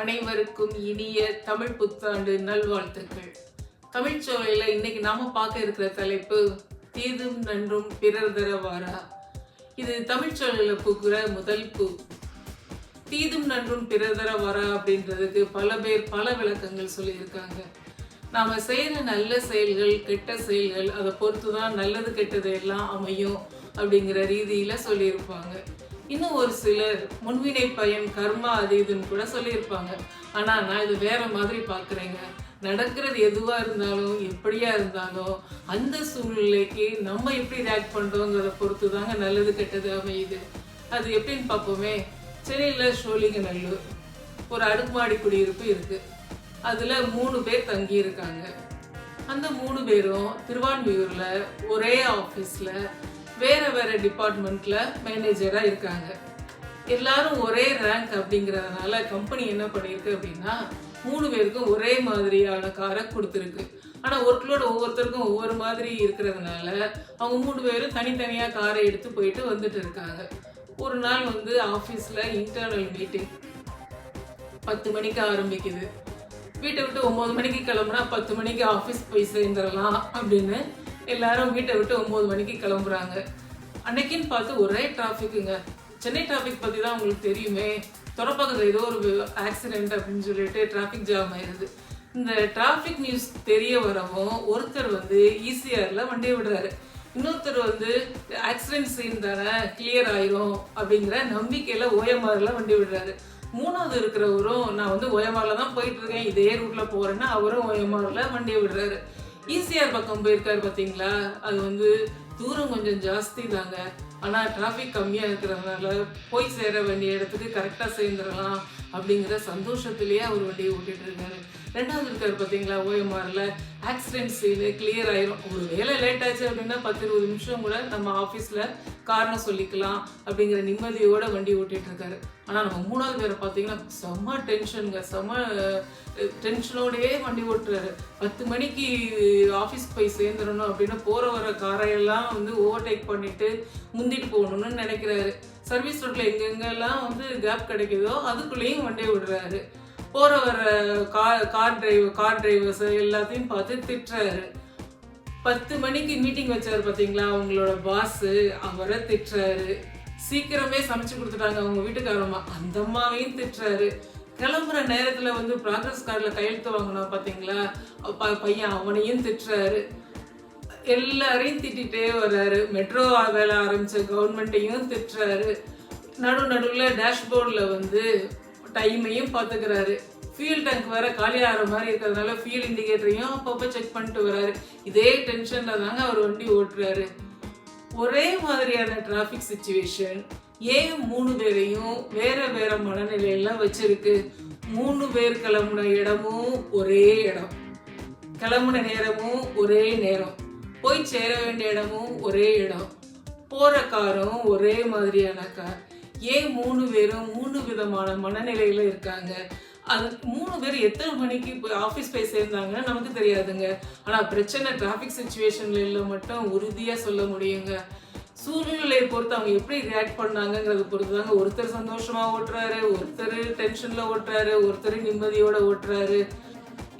அனைவருக்கும் இனிய தமிழ் புத்தாண்டு நல்வாழ்த்துக்கள். தமிழ் சோலையில் இன்னைக்கு நாம பார்க்க இருக்கிற தலைப்பு தீதும் நன்றும் பிறர் தரவாரா? இது தமிழ் சோலையில் பூக்குற முதல் பூ. தீதும் நன்றும் பிறர் தரவாரா அப்படின்றதுக்கு பல பேர் பல விளக்கங்கள் சொல்லியிருக்காங்க. நாம் செய்கிற நல்ல செயல்கள் கெட்ட செயல்கள் அதை பொறுத்து தான் நல்லது கெட்டது எல்லாம் அமையும் அப்படிங்கிற ரீதியில் சொல்லியிருப்பாங்க. இன்னும் ஒரு சிலர் முன்வினை பயன் கர்மா அது இதுன்னு கூட சொல்லியிருப்பாங்க. ஆனால் நான் இது வேற மாதிரி பார்க்குறேங்க. நடக்கிறது எதுவாக இருந்தாலும் எப்படியா இருந்தாலும் அந்த சூழ்நிலைக்கு நம்ம எப்படி ரியாக்ட் பண்ணுறோங்கிறத பொறுத்து தாங்க நல்லது கெட்டது அமையுது. அது எப்படின்னு பார்ப்போமே. சென்னையில் சோழிங்கநல்லூர் ஒரு அடுக்குமாடி குடியிருப்பு இருக்குது அதில் மூணு பேர் தங்கி இருக்காங்க அந்த மூணு பேரும் திருவான்மியூரில் ஒரே ஆஃபீஸில் வேறு வேறு டிபார்ட்மெண்ட்டில் மேனேஜராக இருக்காங்க. எல்லாரும் ஒரே ரேங்க் அப்படிங்கிறதுனால கம்பெனி என்ன பண்ணியிருக்கு அப்படின்னா மூணு பேருக்கும் ஒரே மாதிரியான காரை கொடுத்துருக்கு. ஆனால் ஒருத்தரோட ஒவ்வொருத்தருக்கும் ஒவ்வொரு மாதிரி இருக்கிறதுனால அவங்க மூணு பேரும் தனித்தனியாக காரை எடுத்து போயிட்டு வந்துட்டு இருக்காங்க. ஒரு நாள் வந்து ஆஃபீஸில் இன்டர்னல் மீட்டிங் பத்து மணிக்கு ஆரம்பிக்குது. வீட்டை விட்டு ஒம்பது மணிக்கு கிளம்புனா பத்து மணிக்கு ஆஃபீஸ் போய் சேர்ந்துடலாம் அப்படின்னு எல்லாரும் வீட்டை விட்டு ஒம்பது மணிக்கு கிளம்புறாங்க. அன்னைக்குன்னு பார்த்து ஒரே டிராஃபிக்குங்க சென்னை டிராஃபிக் பற்றி தான் உங்களுக்கு தெரியுமே. தொடப்பக்கத்தில் ஏதோ ஒரு ஆக்சிடென்ட் அப்படின்னு சொல்லிட்டு டிராஃபிக் ஜாம் ஆயிடுது இந்த டிராஃபிக் நியூஸ் தெரிய வரவும் ஒருத்தர் வந்து ஈசிஆர்ல வண்டியை விடுறாரு. இன்னொருத்தர் வந்து ஆக்சிடென்ட் சீன் தானே கிளியர் ஆயிரும் அப்படிங்கிற நம்பிக்கையில் ஓஎம்ஆரில் வண்டி விடுறாரு. மூணாவது இருக்கிறவரும் நான் வந்து ஓஎம்ஆர்ல தான் போயிட்டு இருக்கேன். இதே ரூட்ல போறேன்னா அவரும் ஓஎம்ஆர்ல வண்டியை விடுறாரு. ஈஸியாக பக்கம் போயிருக்காரு பார்த்தீங்களா அது வந்து தூரம் கொஞ்சம் ஜாஸ்தி தாங்க ஆனால் டிராஃபிக் கம்மியாக இருக்கிறதுனால போய் சேர வேண்டிய இடத்துக்கு கரெக்டாக சேர்ந்துடலாம் அப்படிங்கிற சந்தோஷத்திலேயே அவர் வண்டியை ஓட்டிகிட்டு இருக்காரு. ரெண்டாவது இருக்காரு பார்த்தீங்களா ஓஎம்ஆரில். ஆக்சிடென்ட் சீனு கிளியர் ஆயிரும். ஒரு வேலை லேட் ஆச்சு அப்படின்னா பத்து இருபது நிமிஷம் கூட நம்ம ஆஃபீஸில் காரணம் சொல்லிக்கலாம் அப்படிங்கிற நிம்மதியோட வண்டி ஓட்டிட்டு இருக்காரு. ஆனால் நம்ம மூணாவது பேரை பார்த்தீங்கன்னா செம்ம டென்ஷனுங்க செம்ம டென்ஷனோடயே வண்டி ஓட்டுறாரு. பத்து மணிக்கு ஆஃபீஸ் போய் சேர்ந்துடணும் அப்படின்னு போகிற வர காரையெல்லாம் வந்து ஓவர்டேக் பண்ணிட்டு முந்திட்டு போகணும்னு நினைக்கிறாரு. சர்வீஸ் ரோட்டில் எங்கெங்கெல்லாம் வந்து கேப் கிடைக்குதோ அதுக்குள்ளேயும் வண்டியை விடுறாரு. போற வர car car driver car drivers எல்லாத்தையும் பார்த்து திட்டுறாரு. பத்து மணிக்கு மீட்டிங் வச்சார் பார்த்தீங்களா அவங்களோட பாஸ் அவரை திட்டுறாரு. சீக்கிரமே சமைச்சு கொடுத்துட்டாங்க அவங்க வீட்டுக்காரம்மா. அந்த அம்மாவையும் திட்டுறாரு. கிளம்புற நேரத்தில் வந்து ப்ராக்ரஸ் கார்டில் கையெழுத்து வாங்கினா பார்த்தீங்களா அப்பா பையன் அவனையும் திட்டுறாரு. எல்லாரையும் திட்டிகிட்டே வர்றாரு. மெட்ரோ வேலை ஆரம்பித்த கவர்மெண்ட்டையும் திட்டுறாரு. நடு நடுவில் டேஷ்போர்டில் வந்து டைமையும் பார்த்துக்கிறாரு. ஃபியூல் டேங்க் வேற காலி ஆகிற மாதிரி இருக்கிறதுனால ஃபியூல் இண்டிகேட்டரையும் அப்பப்போ செக் பண்ணிட்டு வராரு. இதே டென்ஷனில் தாங்க அவர் வண்டி ஓட்டுறாரு. ஒரே மாதிரியான டிராஃபிக் சுச்சுவேஷன் ஏன் மூணு பேரையும் வேற வேற மனநிலையெல்லாம் வச்சிருக்கு? மூணு பேர் கிளம்புன இடமும் ஒரே இடம். கிளம்புன நேரமும் ஒரே நேரம். போய் சேர வேண்டிய இடமும் ஒரே இடம். போற காரும் ஒரே மாதிரியான கார். ஏன் மூணு பேரும் மூணு விதமான மனநிலையில் இருக்காங்க? அது மூணு பேர் எத்தனை மணிக்கு போய் ஆஃபீஸ் போய் சேர்ந்தாங்கன்னு நமக்கு தெரியாதுங்க. ஆனால் பிரச்சனை டிராஃபிக் சுச்சுவேஷன்ல மட்டும் உறுதியாக சொல்ல முடியுங்க. சூழ்நிலையை பொறுத்து அவங்க எப்படி ரியாக்ட் பண்ணாங்கங்கிறத பொறுத்து தாங்க ஒருத்தர் சந்தோஷமாக ஓட்டுறாரு ஒருத்தர் டென்ஷனில் ஓட்டுறாரு ஒருத்தர் நிம்மதியோட ஓட்டுறாரு.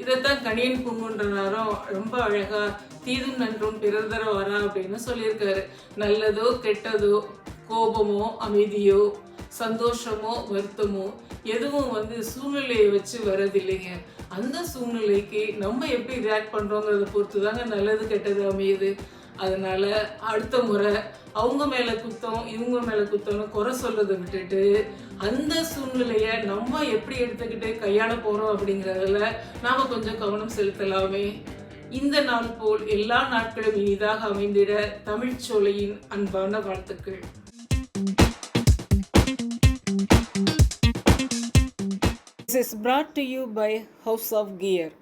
இதைத்தான் கணியன் பூங்குன்றனாரும் ரொம்ப அழகா தீதும் நன்றும் பிறர் தர வரா அப்படின்னு சொல்லியிருக்காரு. நல்லதோ கெட்டதோ கோபமோ அமைதியோ சந்தோஷமோ வருத்தமோ எதுவும் வந்து சூழ்நிலையை வச்சு வர்றதில்லைங்க அந்த சூழ்நிலைக்கு நம்ம எப்படி ரியாக்ட் பண்ணுறோங்கிறத பொறுத்து தாங்க நல்லது கெட்டது அமையுது. அதனால அடுத்த முறை அவங்க மேல குத்தம் இவங்க மேல குத்தம்னு குறை சொல்றதை விட்டுட்டு அந்த சூழ்நிலைய நம்ம எப்படி எடுத்துக்கிட்டு கையாள போறோம் அப்படிங்கிறதுல நாம கொஞ்சம் கவனம் செலுத்தலாமே. இந்த நாள் போல் எல்லா நாட்களும் இனிதாக அமைந்திட தமிழ்ச்சோலையின் அன்பான வாழ்த்துக்கள். This is brought to you by House of Gear.